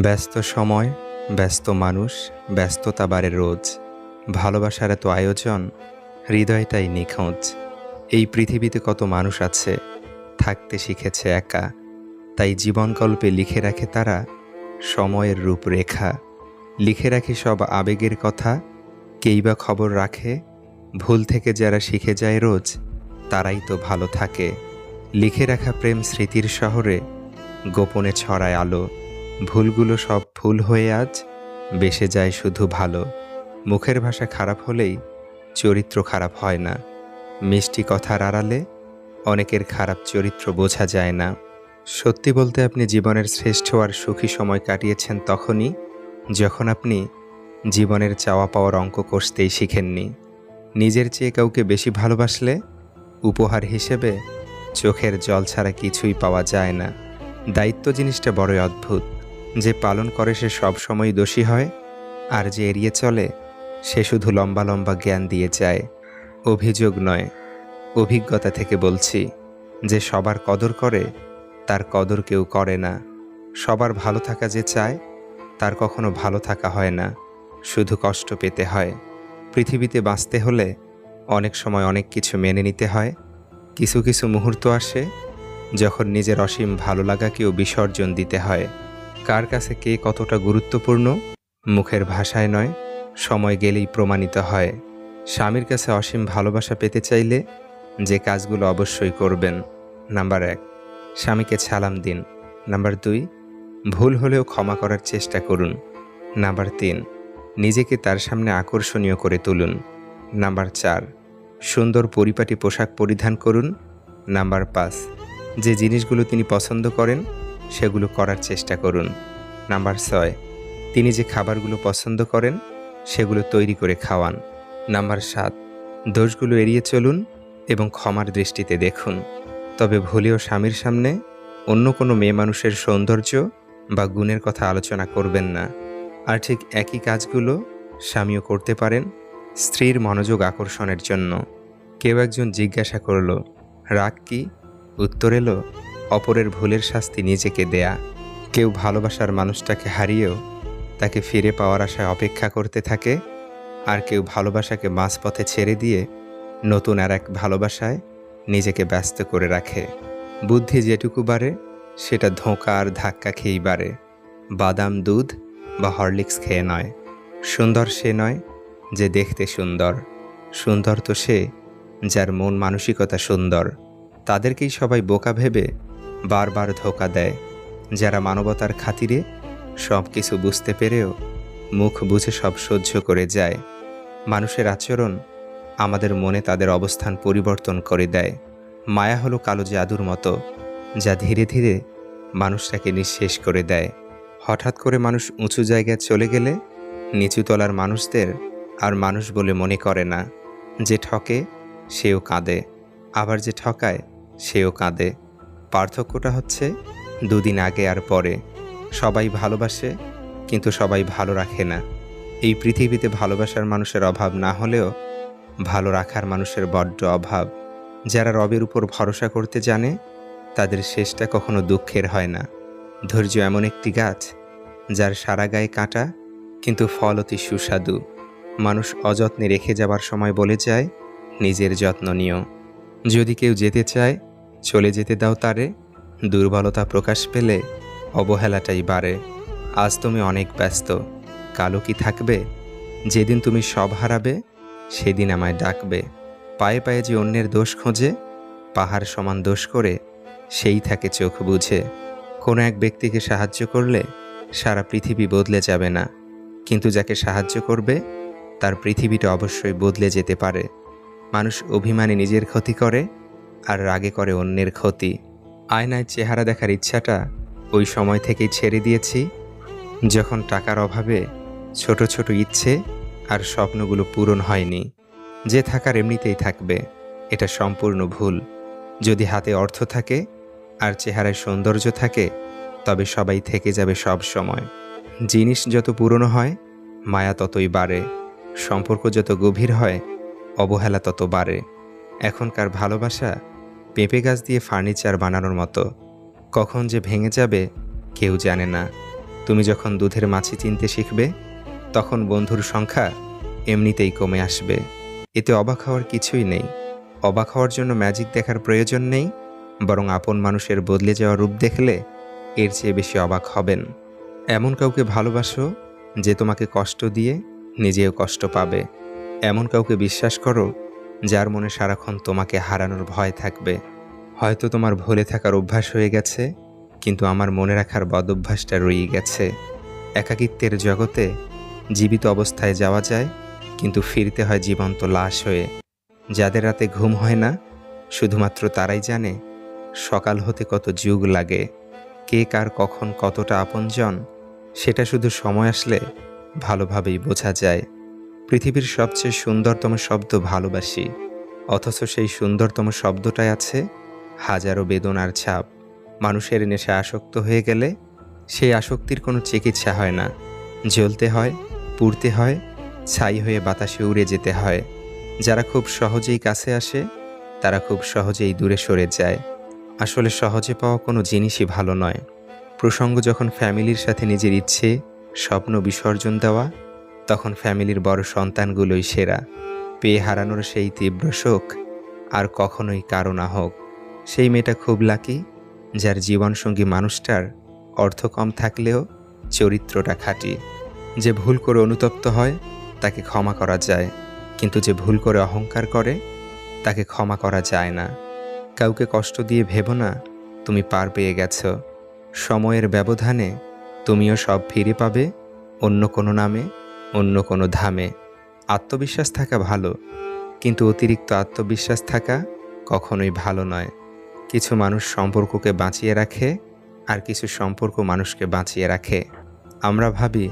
ব্যস্ত সময়, ব্যস্ত মানুষ, ব্যস্ততা বাড়ে রোজ। ভালোবাসার এত আয়োজন, হৃদয়টাই নিখোঁজ। এই পৃথিবীতে কত মানুষ আছে, থাকতে শিখেছে একা। তাই জীবনকল্পে লিখে রাখে তারা সময়ের রূপরেখা। লিখে রাখে সব আবেগের কথা, কেই বা খবর রাখে। ভুল থেকে যারা শিখে যায় রোজ, তারাই তো ভালো থাকে। লিখে রাখা প্রেম স্মৃতির শহরে, গোপনে ছড়ায় আলো। ভুলগুলো সব ভুল হয়ে আজ বেসে যায় শুধু ভালো। মুখের ভাষা খারাপ হলেই চরিত্র খারাপ হয় না। মিষ্টি কথার আড়ালে অনেকের খারাপ চরিত্র বোঝা যায় না। সত্যি বলতে আপনি জীবনের শ্রেষ্ঠ আর সুখী সময় কাটিয়েছেন তখনই যখন আপনি জীবনের চাওয়া পাওয়ার অঙ্ক কষতেই শিখেননি। নিজের চেয়ে কাউকে বেশি ভালোবাসলে উপহার হিসেবে চোখের জল ছাড়া কিছুই পাওয়া যায় না। দায়িত্ব জিনিসটা বড়ই অদ্ভুত। যে পালন করে সে সবসময় দোষী হয়, আর যে এড়িয়ে চলে, সে শুধু লম্বা লম্বা জ্ঞান দিয়ে যায়। অভিযোগ নয়, অভিজ্ঞতা থেকে বলছি, যে সবার কদর করে, তার কদর কেউ করে না। সবার ভালো থাকা যে চায়, তার কখনো ভালো থাকা হয় না। শুধু কষ্ট পেতে হয়। পৃথিবীতে বাঁচতে হলে অনেক সময় অনেক কিছু মেনে নিতে হয়। কিছু কিছু মুহূর্ত আসে, যখন নিজের অসীম ভালো লাগাকেও বিসর্জন দিতে হয়। কার কাছে কে কতটা গুরুত্বপূর্ণ? মুখের ভাষায় নয়, সময় গেলেই প্রমাণিত হয়। স্বামীর কাছে অসীম ভালোবাসা পেতে চাইলে যে কাজগুলো অবশ্যই করবেন। নাম্বার এক, স্বামীকে ছালাম দিন। নাম্বার দুই, ভুল হলেও ক্ষমা করার চেষ্টা করুন। নাম্বার তিন, নিজেকে তার সামনে আকর্ষণীয় করে তুলুন। নাম্বার চার, সুন্দর পরিপাটি পোশাক পরিধান করুন। নাম্বার পাঁচ, যে জিনিসগুলো তিনি পছন্দ করেন সেগুলো করার চেষ্টা করুন। নাম্বার ছয়, তিনি যে খাবারগুলো পছন্দ করেন, সেগুলো তৈরি করে খাওয়ান। নাম্বার সাত, দোষগুলো এড়িয়ে চলুন এবং ক্ষমার দৃষ্টিতে দেখুন। তবে ভুলেও স্বামীর সামনে অন্য কোনো মেয়ে মানুষের সৌন্দর্য বা গুণের কথা আলোচনা করবেন না। আর ঠিক একই কাজগুলো স্বামীও করতে পারেন স্ত্রীর মনোযোগ আকর্ষণের জন্য। কেউ একজন জিজ্ঞাসা করল, রাগ কি? উত্তর এলো অপরের ভুলের শাস্তি নিজেকে দেয়া। কেউ ভালোবাসার মানুষটাকে হারিয়েও তাকে ফিরে পাওয়ার আশায় অপেক্ষা করতে থাকে, আর কেউ ভালোবাসাকে মাঝপথে ছেড়ে দিয়ে নতুন আর এক ভালোবাসায় নিজেকে ব্যস্ত করে রাখে। বুদ্ধি যেটুকু বাড়ে, সেটা ধোঁকা আর ধাক্কা খেয়েই বাড়ে। বাদাম দুধ বা হরলিক্স খেয়ে নয়। সুন্দর সে নয় যে দেখতে সুন্দর। সুন্দর তো সে যার মন মানসিকতা সুন্দর। তাদেরকেই সবাই বোকা ভেবে বারবার ধোকা দেয়। যারা মানবতার খাতিরে সব কিছু বুঝতে পেরেও মুখ বুঝে সব সহ্য করে যায়। মানুষের আচরণ আমাদের মনে তাদের অবস্থান পরিবর্তন করে দেয়। মায়া হলো কালো জাদুর মতো, যা ধীরে ধীরে মানুষটাকে নিঃশেষ করে দেয়। হঠাৎ করে মানুষ উঁচু জায়গায় চলে গেলে নিচুতলার মানুষদের আর মানুষ বলে মনে করে না। যে ঠকে সেও কাঁদে, আবার যে ঠকায় সেও কাঁদে। পার্থক্যটা হচ্ছে দুদিন আগে আর পরে। সবাই ভালোবাসে, কিন্তু সবাই ভালো রাখে না। এই পৃথিবীতে ভালোবাসার মানুষের অভাব না হলেও ভালো রাখার মানুষের বড্ড অভাব। যারা রবের উপর ভরসা করতে জানে, তাদের শেষটা কখনো দুঃখের হয় না। ধৈর্য এমন একটি গাছ, যার সারা গায়ে কাঁটা, কিন্তু ফল অতি সুস্বাদু। মানুষ অযত্নে রেখে যাবার সময় বলে যায়, নিজের যত্ন নিও। যদি কেউ যেতে চায় চলে যেতে দাও তারে। দুর্বলতা প্রকাশ পেলে অবহেলাটাই বাড়ে। আজ তুমি অনেক ব্যস্ত। কালো কি থাকবে? যেদিন তুমি সব হারাবে, সেদিন আমায় ডাকবে। পায়ে পায়ে যে অন্যের দোষ খোঁজে, পাহাড় সমান দোষ করে, সেই থাকে চোখ বুঝে। কোনো এক ব্যক্তিকে সাহায্য করলে সারা পৃথিবী বদলে যাবে না। কিন্তু যাকে সাহায্য করবে, তার পৃথিবীটা অবশ্যই বদলে যেতে পারে। মানুষ অভিমানে নিজের ক্ষতি করে আর রাগে করে অন্যের ক্ষতি। আয়নায় চেহারা দেখার ইচ্ছাটা ওই সময় থেকেই ছেড়ে দিয়েছি। যখন টাকার অভাবে ছোট ছোট ইচ্ছে আর স্বপ্নগুলো পূরণ হয়নি, যে থাকার এমনিতেই থাকবে, এটা সম্পূর্ণ ভুল। যদি হাতে অর্থ থাকে আর চেহারায় সৌন্দর্য থাকে, তবে সবাই থেকে যাবে সব সময়। জিনিস যত পুরনো হয়, মায়া ততই বাড়ে। সম্পর্ক যত গভীর হয়, অবহেলা তত বাড়ে। এখনকার ভালোবাসা পেঁপে গাছ দিয়ে ফার্নিচার বানানোর মতো। কখন যে ভেঙে যাবে, কেউ জানে না। তুমি যখন দুধের মাছি চিনতে শিখবে, তখন বন্ধুর সংখ্যা এমনিতেই কমে আসবে। এতে অবাক হওয়ার কিছুই নেই। অবাক হওয়ার জন্য ম্যাজিক দেখার প্রয়োজন নেই, বরং আপন মানুষের বদলে যাওয়া রূপ দেখলে এর চেয়ে বেশি অবাক হবেন। এমন কাউকে ভালোবাসো যে তোমাকে কষ্ট দিয়ে নিজেও কষ্ট পাবে। এমন কাউকে বিশ্বাস করো যার মনে সারাক্ষণ তোমাকে হারানোর ভয় থাকবে। হয়তো তোমার ভুলে থাকার অভ্যাস হয়ে গেছে, কিন্তু আমার মনে রাখার বদভ্যাসটা রয়ে গেছে। একাকিত্বের জগতে জীবিত অবস্থায় যাওয়া যায়, কিন্তু ফিরতে হয় জীবন্ত লাশ হয়ে। যাদের রাতে ঘুম হয় না, শুধুমাত্র তারাই জানে সকাল হতে কত যুগ লাগে। কে কার কখন কতটা আপনজন, সেটা শুধু সময় আসলে ভালোভাবেই বোঝা যায়। পৃথিবীর সবচেয়ে সুন্দরতম শব্দ ভালোবাসি, অথচ সেই সুন্দরতম শব্দটাই আছে হাজারো বেদনার ছাপ। মানুষের নেশা আসক্ত হয়ে গেলে সেই আসক্তির কোনো চিকিৎসা হয় না। জ্বলতে হয়, পুড়তে হয়, ছাই হয়ে বাতাসে উড়ে যেতে হয়। যারা খুব সহজেই কাছে আসে, তারা খুব সহজেই দূরে সরে যায়। আসলে সহজে পাওয়া কোনো জিনিসই ভালো নয়। প্রসঙ্গ যখন ফ্যামিলির সাথে নিজের ইচ্ছে, স্বপ্ন বিসর্জন দেওয়া তখন ফ্যামিলির বড় সন্তানগুলোই সেরা। পেয়ে হারানোর সেই তীব্র শোক আর কখনোই কারও না হোক। সেই মেয়েটা খুব লাকি যার জীবনসঙ্গী মানুষটার অর্থ কম থাকলেও চরিত্রটা খাঁটি। যে ভুল করে অনুতপ্ত হয়, তাকে ক্ষমা করা যায়। কিন্তু যে ভুল করে অহংকার করে, তাকে ক্ষমা করা যায় না। কাউকে কষ্ট দিয়ে ভেবো না, তুমি পার পেয়ে গেছ। সময়ের ব্যবধানে তুমিও সব ফিরে পাবে, অন্য কোনো নামে অন্য কোনো ধামে। আত্মবিশ্বাস থাকা ভালো, কিন্তু অতিরিক্ত আত্মবিশ্বাস থাকা কখনোই ভালো নয়। কিছু মানুষ সম্পর্ককে বাঁচিয়ে রাখে, আর কিছু সম্পর্ক মানুষকে বাঁচিয়ে রাখে। আমরা ভাবি,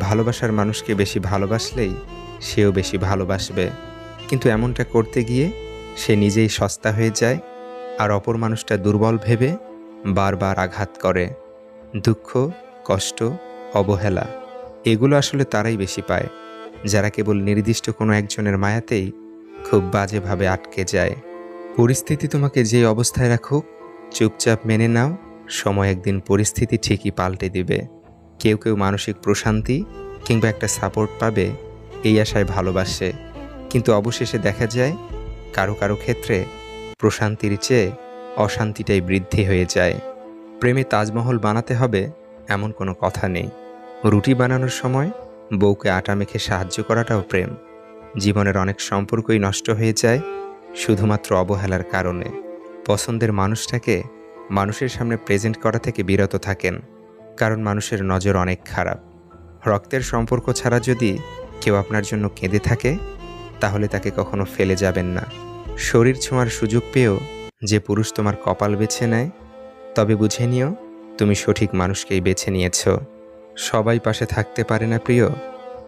ভালোবাসার মানুষকে বেশি ভালোবাসলেই সেও বেশি ভালোবাসবে। কিন্তু এমনটা করতে গিয়ে সে নিজেই সস্তা হয়ে যায়, আর অপর মানুষটা দুর্বল ভেবে বারবার আঘাত করে। দুঃখ, কষ্ট, অবহেলা। এগুলো আসলে তারাই বেশি পায়, যারা কেবল নির্দিষ্ট কোনো একজনের মায়াতেই খুব বাজেভাবে আটকে যায়। পরিস্থিতি তোমাকে যে অবস্থায় রাখুক, চুপচাপ মেনে নাও, সময় একদিন পরিস্থিতি ঠিকই পাল্টে দিবে। কেউ কেউ মানসিক প্রশান্তি কিংবা একটা সাপোর্ট পাবে, এই আশায় ভালোবাসে। কিন্তু অবশেষে দেখা যায়, কারও কারও ক্ষেত্রে প্রশান্তির চেয়ে অশান্তিটাই বৃদ্ধি হয়ে যায়। প্রেমে তাজমহল বানাতে হবে, এমন কোনো কথা নেই। রুটি বানানোর সময় বউকে আটা মেখে সাহায্য করাটাও প্রেম। জীবনের অনেক সম্পর্কই নষ্ট হয়ে যায় শুধুমাত্র অবহেলার কারণে। পছন্দের মানুষটাকে মানুষের সামনে প্রেজেন্ট করা থেকে বিরত থাকেন, কারণ মানুষের নজর অনেক খারাপ। রক্তের সম্পর্ক ছাড়া যদি কেউ আপনার জন্য কেঁদে থাকে, তাহলে তাকে কখনো ফেলে যাবেন না। শরীর ছোঁয়ার সুযোগ পেয়েও যে পুরুষ তোমার কপাল বেছে নেয়, তবে বুঝে নিও, তুমি সঠিক মানুষকেই বেছে নিয়েছ। সবাই পাশে থাকতে পারে না প্রিয়,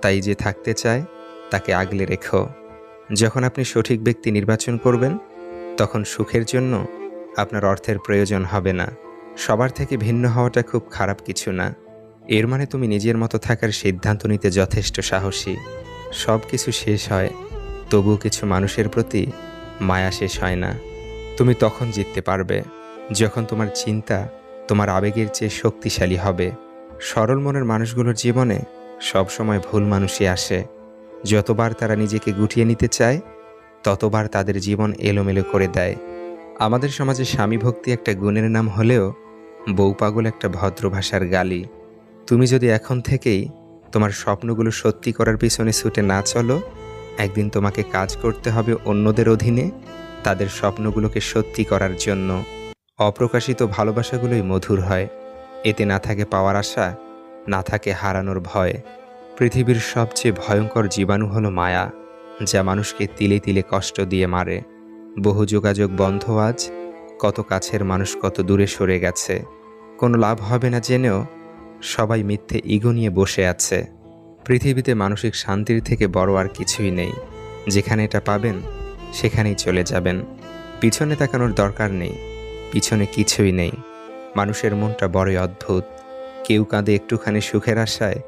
তাই যে থাকতে চায়, তাকে আগলে রেখো। যখন আপনি সঠিক ব্যক্তি নির্বাচন করবেন, তখন সুখের জন্য আপনার অর্থের প্রয়োজন হবে না। সবার থেকে ভিন্ন হওয়াটা খুব খারাপ কিছু না। এর মানে তুমি নিজের মতো থাকার সিদ্ধান্ত নিতে যথেষ্ট সাহসী। সব কিছু শেষ হয় তবুও কিছু মানুষের প্রতি মায়া শেষ হয় না। তুমি তখন জিততে পারবে, যখন তোমার চিন্তা, তোমার আবেগের চেয়ে শক্তিশালী হবে। সরল মনের মানুষগুলোর জীবনে সবসময় ভুল মানুষই আসে। যতবার তারা নিজেকে গুটিয়ে নিতে চায়, ততবার তাদের জীবন এলোমেলো করে দেয়। আমাদের সমাজে স্বামী ভক্তি একটা গুণের নাম হলেও বউ পাগল একটা ভদ্র ভাষার গালি। তুমি যদি এখন থেকেই তোমার স্বপ্নগুলো সত্যি করার পিছনে ছুটে না চলো, একদিন তোমাকে কাজ করতে হবে অন্যদের অধীনে তাদের স্বপ্নগুলোকে সত্যি করার জন্য। অপ্রকাশিত ভালোবাসাগুলোই মধুর হয়। এতে না থাকে পাওয়ার আশা, না থাকে হারানোর ভয়। পৃথিবীর সবচেয়ে ভয়ঙ্কর জীবাণু হলো মায়া, যা মানুষকে তিলে তিলে কষ্ট দিয়ে মারে। বহু যোগাযোগ বন্ধ আজ, কত কাছের মানুষ কত দূরে সরে গেছে। কোনো লাভ হবে না জেনেও সবাই মিথ্যে ইগো নিয়ে বসে আছে। পৃথিবীতে মানসিক শান্তির থেকে বড় আর কিছুই নেই। যেখানে এটা পাবেন, সেখানেই চলে যাবেন। পিছনে তাকানোর দরকার নেই, পিছনে কিছুই নেই। মানুষের মনটা বড়ই অদ্ভুত। কেউ কাঁদে একটুখানি সুখের আশায়,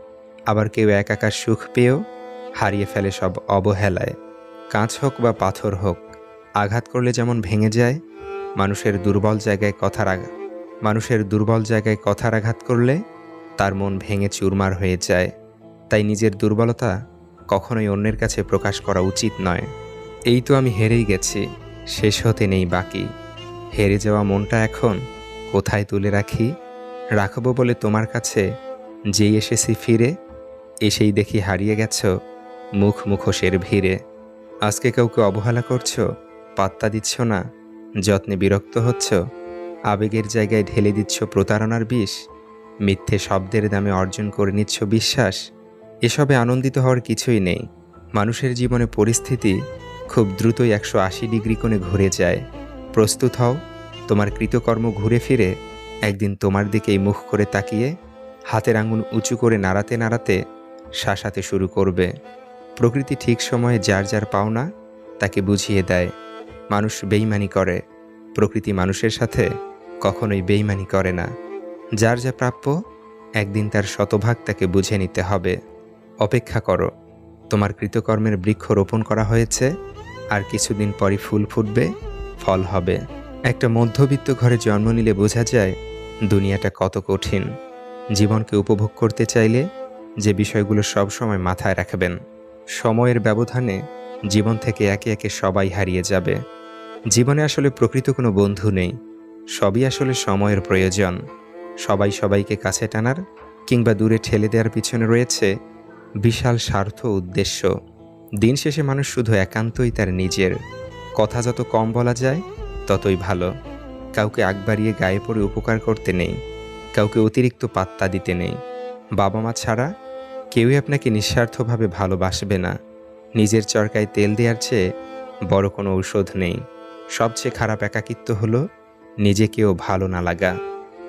আবার কেউ একাকার সুখ পেয়েও হারিয়ে ফেলে সব অবহেলায়। কাঁচ হোক বা পাথর হোক, আঘাত করলে যেমন ভেঙে যায়, মানুষের দুর্বল জায়গায় কথার আঘাত মানুষের দুর্বল জায়গায় কথার আঘাত করলে তার মন ভেঙে চুরমার হয়ে যায়। তাই নিজের দুর্বলতা কখনোই অন্যের কাছে প্রকাশ করা উচিত নয়। এই তো আমি হেরেই গেছি, শেষ হতে নেই বাকি। হেরে যাওয়া মনটা এখন কোথায় তুলে রাখি? রাখব বলে তোমার কাছে? যেই এসেছি ফিরে, এসেই দেখি হারিয়ে গেছ মুখ মুখোশের ভিড়ে। আজকে কাউকে অবহেলা করছ? পাত্তা দিচ্ছ না? যত্নে বিরক্ত হচ্ছ? আবেগের জায়গায় ঢেলে দিচ্ছ প্রতারণার বিষ? মিথ্যে শব্দের দামে অর্জন করে নিচ্ছ বিশ্বাস? এসবে আনন্দিত হওয়ার কিছুই নেই। মানুষের জীবনে পরিস্থিতি খুব দ্রুতই একশো আশি ডিগ্রি কোণে ঘুরে যায়। প্রস্তুত হও তোমার কৃতকর্ম ঘুরে ফিরে একদিন তোমার দিকেই মুখ করে তাকিয়ে হাতের আঙুল উঁচু করে নাড়াতে নাড়াতে শাসাতে শুরু করবে। প্রকৃতি ঠিক সময়ে যার যার পাওনা তাকে বুঝিয়ে দেয়। মানুষ বেইমানি করে। প্রকৃতি মানুষের সাথে কখনোই বেইমানি করে না। যার যা প্রাপ্য একদিন তার শতভাগ তাকে বুঝে নিতে হবে। অপেক্ষা করো, তোমার কৃতকর্মের বৃক্ষ রোপণ করা হয়েছে, আর কিছুদিন পরই ফুল ফুটবে, ফল হবে। একটা মধ্যবিত্ত ঘরে জন্ম নিলে বোঝা যায় দুনিয়াটা কত কঠিন। জীবনকে উপভোগ করতে চাইলে যে বিষয়গুলো সবসময় মাথায় রাখবেন। সময়ের ব্যবধানে জীবন থেকে একে একে সবাই হারিয়ে যাবে। জীবনে আসলে প্রকৃত কোনো বন্ধু নেই। সবই আসলে সময়ের প্রয়োজন। সবাই সবাইকে কাছে টানার কিংবা দূরে ঠেলে দেওয়ার পিছনে রয়েছে বিশাল স্বার্থ উদ্দেশ্য। দিন শেষে মানুষ শুধু একান্তই তার নিজের। কথা যত কম বলা যায় ততই ভালো। কাউকে আগ বাড়িয়ে গায়ে পড়ে উপকার করতে নেই। কাউকে অতিরিক্ত পাত্তা দিতে নেই। বাবা মা ছাড়া কেউই আপনাকে নিঃস্বার্থভাবে ভালোবাসবে না। নিজের চরকায় তেল দেওয়ার চেয়ে বড় কোনো ঔষধ নেই। সবচেয়ে খারাপ একাকিত্ব হলো নিজেকেও ভালো না লাগা।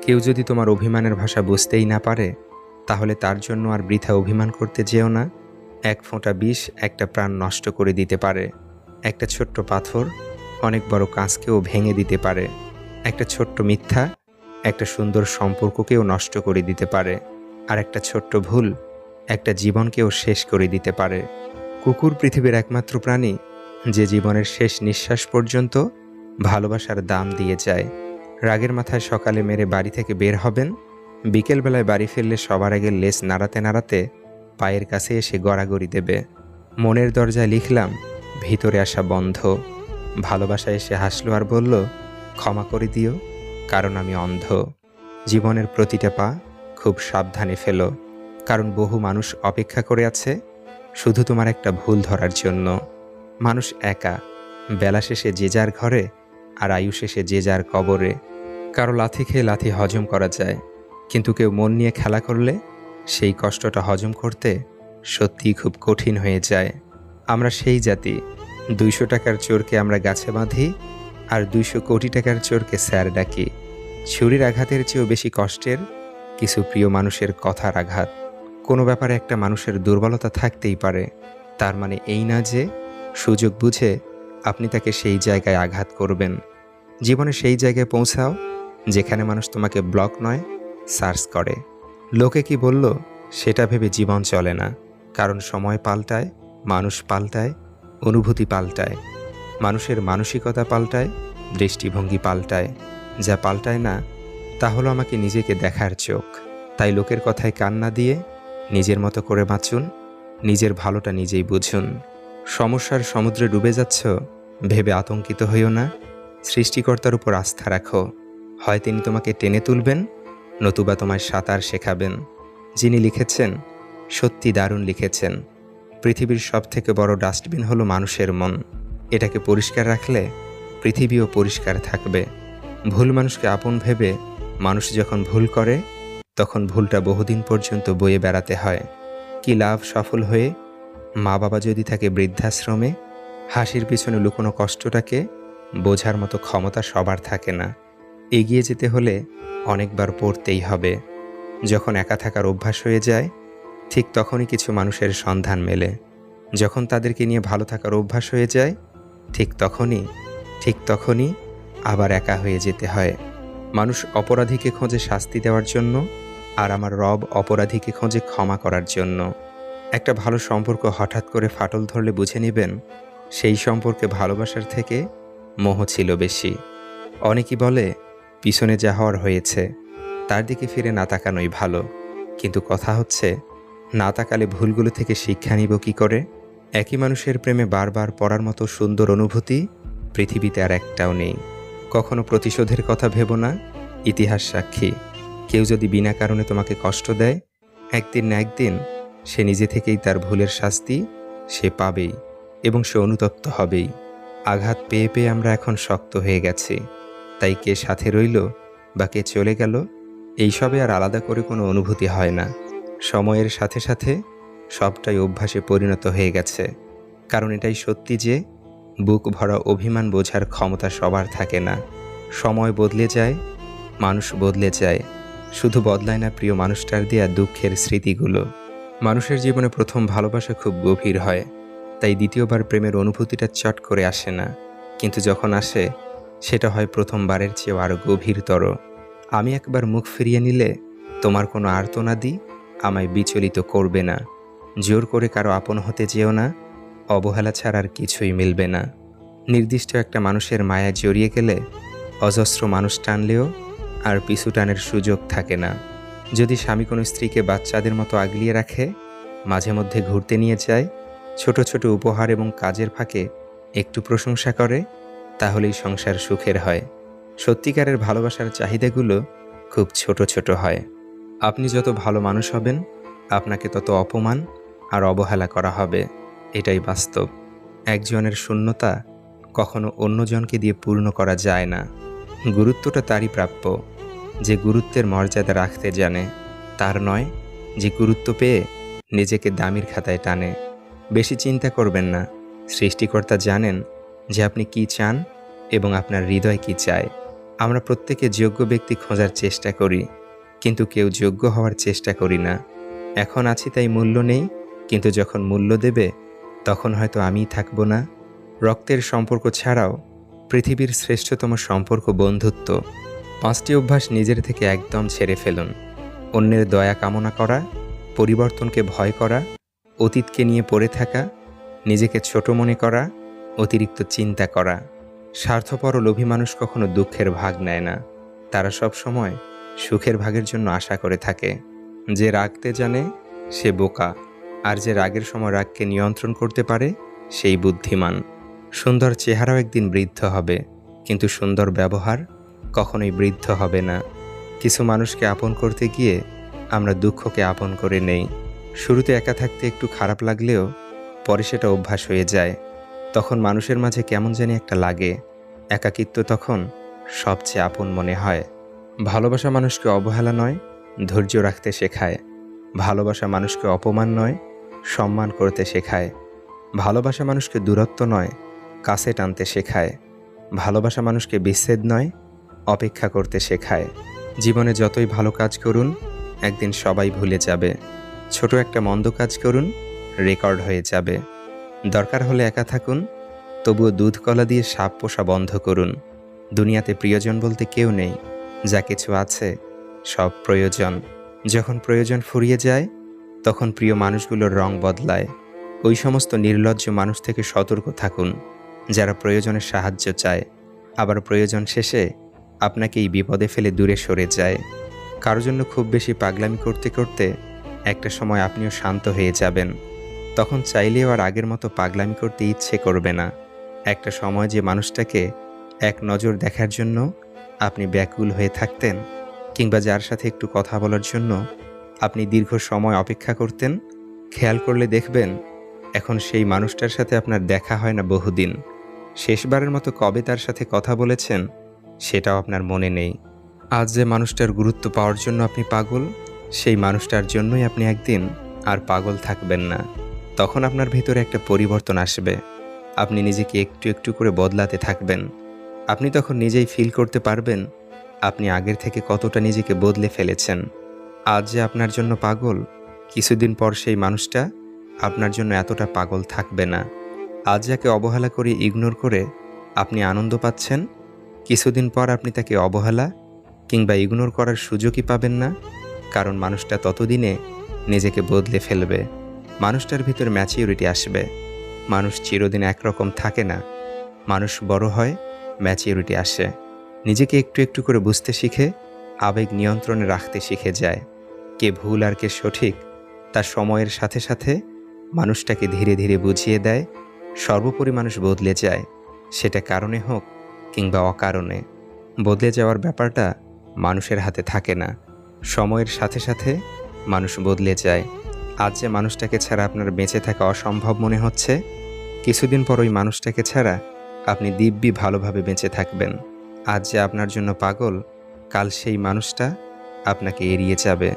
কেউ যদি তোমার অভিমানের ভাষা বুঝতেই না পারে, তাহলে তার জন্য আর বৃথা অভিমান করতে যেও না। এক ফোঁটা বিষ একটা প্রাণ নষ্ট করে দিতে পারে। একটা ছোট্ট পাথর অনেক বড় কাঁচকেও ভেঙে দিতে পারে। একটা ছোট্ট মিথ্যা একটা সুন্দর সম্পর্ককেও নষ্ট করে দিতে পারে। আর একটা ছোট্ট ভুল একটা জীবনকেও শেষ করে দিতে পারে। কুকুর পৃথিবীর একমাত্র প্রাণী, যে জীবনের শেষ নিঃশ্বাস পর্যন্ত ভালোবাসার দাম দিয়ে যায়। রাগের মাথায় সকালে মেরে বাড়ি থেকে বের হবেন, বিকেলবেলায় বাড়ি ফিরলে সবার আগে লেস নাড়াতে নাড়াতে পায়ের কাছে এসে গড়াগড়ি দেবে। মনের দরজায় লিখলাম, ভিতরে আসা বন্ধ। ভালোবাসা এসে হাসলো আর বলল, ক্ষমা করে দিও, কারণ আমি অন্ধ। জীবনের প্রতিটা পা খুব সাবধানে ফেলো, কারণ বহু মানুষ অপেক্ষা করে আছে শুধু তোমার একটা ভুল ধরার জন্য। মানুষ একা, বেলা শেষে যে যার ঘরে আর আয়ু শেষে যে যার কবরে। কারও লাথি খেয়ে লাথি হজম করা যায়, কিন্তু কেউ মন নিয়ে খেলা করলে সেই কষ্টটা হজম করতে সত্যিই খুব কঠিন হয়ে যায়। আমরা সেই জাতি দুইশো টাকার চোরকে আমরা গাছে বাঁধি আর দুইশো কোটি টাকার চোরকে স্যার ডাকি। ছুরির আঘাতের চেয়েও বেশি কষ্টের কিছু প্রিয় মানুষের কথার আঘাত। কোনো ব্যাপারে একটা মানুষের দুর্বলতা থাকতেই পারে। তার মানে এই না যে সুযোগ বুঝে আপনি তাকে সেই জায়গায় আঘাত করবেন। জীবনে সেই জায়গায় পৌঁছাও যেখানে মানুষ তোমাকে ব্লক নয়, সার্চ করে। লোকে কি বলল, সেটা ভেবে জীবন চলে না। কারণ সময় পাল্টায়, মানুষ পাল্টায় অনুভূতি পাল্টায়, মানুষের মানসিকতা পাল্টায়, দৃষ্টিভঙ্গি পাল্টায়। যা পাল্টায় না, তা হলো আমাকে নিজেকে দেখার চোখ। তাই লোকের কথায় কান না দিয়ে নিজের মতো করে বাঁচুন, নিজের ভালোটা নিজেই বুঝুন। সমস্যার সমুদ্রে ডুবে যাচ্ছ, ভেবে আতঙ্কিত হইও না, সৃষ্টিকর্তার উপর আস্থা রাখো। হয় তিনি তোমাকে টেনে তুলবেন, নতুবা তোমায় সাঁতার শেখাবেন। যিনি লিখেছেন, সত্যি দারুণ লিখেছেন। পৃথিবীর সব থেকে বড় ডাস্টবিন হলো মানুষের মন। এটাকে পরিষ্কার রাখলে পৃথিবীও পরিষ্কার থাকবে। ভুল মানুষকে আপন ভেবে মানুষ যখন ভুল করে, তখন ভুলটা বহুদিন পর্যন্ত বয়ে বেড়াতে হয়। কি লাভ সফল হয়ে মা বাবা যদি থাকে বৃদ্ধাশ্রমে, হাসির পিছনে লুকোনো কষ্টটাকে বোঝার মতো ক্ষমতা সবার থাকে না। এগিয়ে যেতে হলে অনেকবার পড়তেই হবে। যখন একা থাকার অভ্যাস হয়ে যায় ঠিক তখনই কিছু মানুষের সন্ধান মেলে। যখন তাদেরকে নিয়ে ভালো থাকার অভ্যাস হয়ে যায়, ঠিক তখনই ঠিক তখনই আবার একা হয়ে যেতে হয়। মানুষ অপরাধীকে খোঁজে শাস্তি দেওয়ার জন্য আর আমার রব অপরাধীকে খোঁজে ক্ষমা করার জন্য। একটা ভালো সম্পর্ক হঠাৎ করে ফাটল ধরলে বুঝে নেবেন, সেই সম্পর্কে ভালোবাসার থেকে মোহ ছিল বেশি। অনেকেই বলে, পিছনে যা হওয়ার হয়েছে, তার দিকে ফিরে না তাকানোই ভালো। কিন্তু কথা হচ্ছে না তাকালে ভুলগুলো থেকে শিক্ষা নিব কী করে? একই মানুষের প্রেমে বারবার পড়ার মতো সুন্দর অনুভূতি পৃথিবীতে আর একটাও নেই। কখনো প্রতিশোধের কথা ভেবো না। ইতিহাস সাক্ষী। কেউ যদি বিনা কারণে তোমাকে কষ্ট দেয়, একদিন না একদিন সে নিজে থেকেই তার ভুলের শাস্তি সে পাবেই এবং সে অনুতপ্ত হবেই। আঘাত পেয়ে পেয়ে আমরা এখন শক্ত হয়ে গেছি। তাই কে সাথে রইল বা কে চলে গেল, এইসবে আর আলাদা করে কোনো অনুভূতি হয় না। সময়ের সাথে সাথে সবটাই অভ্যাসে পরিণত হয়ে গেছে। কারণ এটাই সত্যি যে, বুক ভরা অভিমান বোঝার ক্ষমতা সবার থাকে না। সময় বদলে যায়, মানুষ বদলে যায়। শুধু বদলায় না প্রিয় মানুষটার দেয়া দুঃখের স্মৃতিগুলো। মানুষের জীবনে প্রথম ভালোবাসা খুব গভীর হয়, তাই দ্বিতীয়বার প্রেমের অনুভূতিটা চট করে আসে না। কিন্তু যখন আসে, সেটা হয় প্রথমবারের চেয়েও আরও গভীরতর। আমি একবার মুখ ফিরিয়ে নিলে তোমার কোনো আর্তনাদি আমায় বিচলিত করবে না। জোর করে কারও আপন হতে যেও না। অবহেলা ছাড়া আর কিছুই মিলবে না। নির্দিষ্ট একটা মানুষের মায়া জড়িয়ে গেলে অজস্র মানুষ টানলেও আর পিছু টানের সুযোগ থাকে না। যদি স্বামী কোনো স্ত্রীকে বাচ্চাদের মতো আগলিয়ে রাখে, মাঝে মধ্যে ঘুরতে নিয়ে যায়, ছোট ছোট উপহার এবং কাজের ফাঁকে একটু প্রশংসা করে, তাহলেই সংসার সুখের হয়। সত্যিকারের ভালোবাসার চাহিদাগুলো খুব ছোট ছোট হয়। আপনি যত ভালো মানুষ হবেন, আপনাকে তত অপমান আর অবহেলা করা হবে। এটাই বাস্তব। একজনের শূন্যতা কখনো অন্যজনকে দিয়ে পূর্ণ করা যায় না। গুরুত্বটা তারই প্রাপ্য। যে গুরুত্বের মর্যাদা রাখতে জানে, তার নয় যে গুরুত্ব পেয়ে নিজেকে দামির খাতায় টানে। বেশি চিন্তা করবেন না। সৃষ্টিকর্তা জানেন যে আপনি কি চান এবং আপনার হৃদয় কি চায়। আমরা প্রত্যেকে যোগ্য ব্যক্তি খোঁজার চেষ্টা করি। কিন্তু কেউ যোগ্য হওয়ার চেষ্টা করি না। এখন আছি তাই মূল্য নেই, কিন্তু যখন মূল্য দেবে, তখন হয়তো আমিই থাকব না। রক্তের সম্পর্ক ছাড়াও পৃথিবীর শ্রেষ্ঠতম সম্পর্ক বন্ধুত্ব। পাঁচটি অভ্যাস নিজের থেকে একদম ছেড়ে ফেলুন। অন্যের দয়া কামনা করা, পরিবর্তনকে ভয় করা, অতীতকে নিয়ে পড়ে থাকা, নিজেকে ছোট মনে করা, অতিরিক্ত চিন্তা করা। স্বার্থপর লোভী মানুষ কখনো দুঃখের ভাগ নেয় না। তারা সব সময় সুখের ভাগের জন্য আশা করে থাকে। যে রাগতে জানে, সে বোকা। আর যে রাগের সময় রাগকে নিয়ন্ত্রণ করতে পারে, সেই বুদ্ধিমান। সুন্দর চেহারাও একদিন বৃদ্ধ হবে। কিন্তু সুন্দর ব্যবহার কখনোই বৃদ্ধ হবে না। কিছু মানুষকে আপন করতে গিয়ে আমরা দুঃখকে আপন করে নেই। শুরুতে একা থাকতে একটু খারাপ লাগলেও পরে সেটা অভ্যাস হয়ে যায়। তখন মানুষের মাঝে কেমন জানি একটা লাগে। একাকিত্ব তখন সবচেয়ে আপন মনে হয়। ভালোবাসা মানুষকে অবহেলা নয়, ধৈর্য রাখতে শেখায়। ভালোবাসা মানুষকে অপমান নয়, সম্মান করতে শেখায়। ভালোবাসা মানুষকে দূরত্ব নয়, কাছে টানতে শেখায়। ভালোবাসা মানুষকে বিচ্ছেদ নয়, অপেক্ষা করতে শেখায়। জীবনে যতই ভালো কাজ করুন, একদিন সবাই ভুলে যাবে। ছোট একটা মন্দ কাজ করুন, রেকর্ড হয়ে যাবে। দরকার হলে একা থাকুন, তবুও দুধ কলা দিয়ে সাপ পোষা বন্ধ করুন। দুনিয়াতে প্রিয়জন বলতে কেউ নেই। যা কিছু আছে, সব প্রয়োজন। যখন প্রয়োজন ফুরিয়ে যায়, তখন প্রিয় মানুষগুলোর রং বদলায়। ওই সমস্ত নির্লজ্জ মানুষ থেকে সতর্ক থাকুন, যারা প্রয়োজনের সাহায্য চায়। আবার প্রয়োজন শেষে আপনাকে এই বিপদে ফেলে দূরে সরে যায়। কারোর জন্য খুব বেশি পাগলামি করতে করতে একটা সময় আপনিও শান্ত হয়ে যাবেন। তখন চাইলেও আর আগের মতো পাগলামি করতে ইচ্ছে করবে না। একটা সময় যে মানুষটাকে এক নজর দেখার জন্য আপনি ব্যাকুল হয়ে থাকতেন কিংবা যার সাথে একটু কথা বলার জন্য আপনি দীর্ঘ সময় অপেক্ষা করতেন, খেয়াল করলে দেখবেন এখন সেই মানুষটার সাথে আপনার দেখা হয় না বহুদিন। শেষবারের মতো কবে তার সাথে কথা বলেছেন, সেটাও আপনার মনে নেই। আজ যে মানুষটার গুরুত্ব পাওয়ার জন্য আপনি পাগল, সেই মানুষটার জন্যই আপনি একদিন আর পাগল থাকবেন না। তখন আপনার ভেতরে একটা পরিবর্তন আসবে। আপনি নিজেকে একটু একটু করে বদলাতে থাকবেন। আপনি তখন নিজেই ফিল করতে পারবেন আপনি আগের থেকে কতটা নিজেকে বদলে ফেলেছেন। আজ যে আপনার জন্য পাগল, কিছুদিন পর সেই মানুষটা আপনার জন্য এতটা পাগল থাকবে না। আজ যাকে অবহেলা করে ইগনোর করে আপনি আনন্দ পাচ্ছেন, কিছুদিন পর আপনি তাকে অবহেলা কিংবা ইগনোর করার সুযোগই পাবেন না, কারণ মানুষটা ততদিনে নিজেকে বদলে ফেলবে। মানুষটার ভিতর ম্যাচিউরিটি আসবে। মানুষ চিরদিন একরকম থাকে না। মানুষ বড় হয় ম্যাচিউরিটি আসে। নিজেকে একটু একটু করে বুঝতে শিখে, আবেগ নিয়ন্ত্রণে রাখতে শিখে যায়। কে ভুল আর কে সঠিক তা সময়ের সাথে সাথে মানুষটাকে ধীরে ধীরে বুঝিয়ে দেয়। সর্বোপরি মানুষ বদলে যায়, সেটা কারণে হোক কিংবা অকারণে। বদলে যাওয়ার ব্যাপারটা মানুষের হাতে থাকে না। সময়ের সাথে সাথে মানুষ বদলে যায়। আজ যে মানুষটাকে ছাড়া আপনার বেঁচে থাকা অসম্ভব মনে হচ্ছে, কিছুদিন পর ওই মানুষটাকে ছাড়া আপনি দিব্যি ভালোভাবে বেঁচে থাকবেন। আজ যে আপনার জন্য পাগল, কাল সেই মানুষটা আপনাকে এড়িয়ে যাবে।